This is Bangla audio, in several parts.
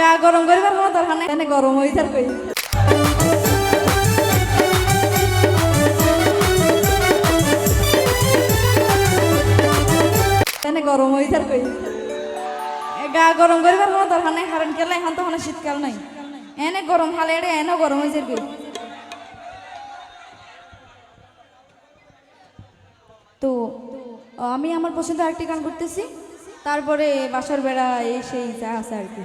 গা গরম করিবার কোনো দরকার নাই গরম কই। এনে গরম কই। এ গা গরম করিবার কোনো দরকার নাই কারণ কেলা এখন তো কোনো শীতকাল নাই। এনে গরম হালে এড়ে এনে গরম আর কই। তো, আমি আমার পছন্দ আরেকটি গান করতেছি, তারপরে বাসার বেড়া এই সেই যা আছে আর কি।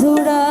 জোড়া